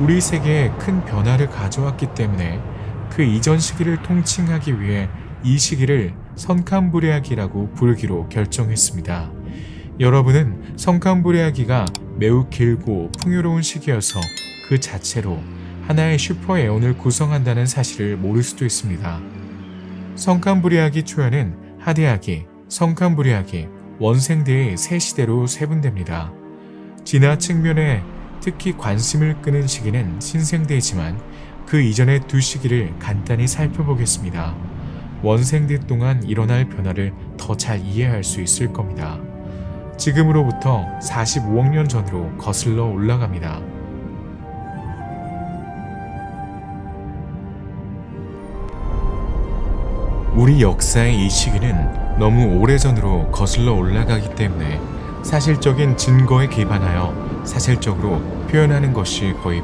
우리 세계에 큰 변화를 가져왔기 때문에 그 이전 시기를 통칭하기 위해 이 시기를 성캄브리아기라고 부르기로 결정했습니다. 여러분은 성캄브리아기가 매우 길고 풍요로운 시기여서 그 자체로 하나의 슈퍼 에온을 구성한다는 사실을 모를 수도 있습니다. 성캄브리아기 초연은 하대아기, 성캄브리아기, 원생대의 세 시대로 세분됩니다. 진화 측면에 특히 관심을 끄는 시기는 신생대지만 그 이전의 두 시기를 간단히 살펴보겠습니다. 원생대 동안 일어날 변화를 더 잘 이해할 수 있을 겁니다. 지금으로부터 45억 년 전으로 거슬러 올라갑니다. 우리 역사의 이 시기는 너무 오래전으로 거슬러 올라가기 때문에 사실적인 증거에 기반하여 사실적으로 표현하는 것이 거의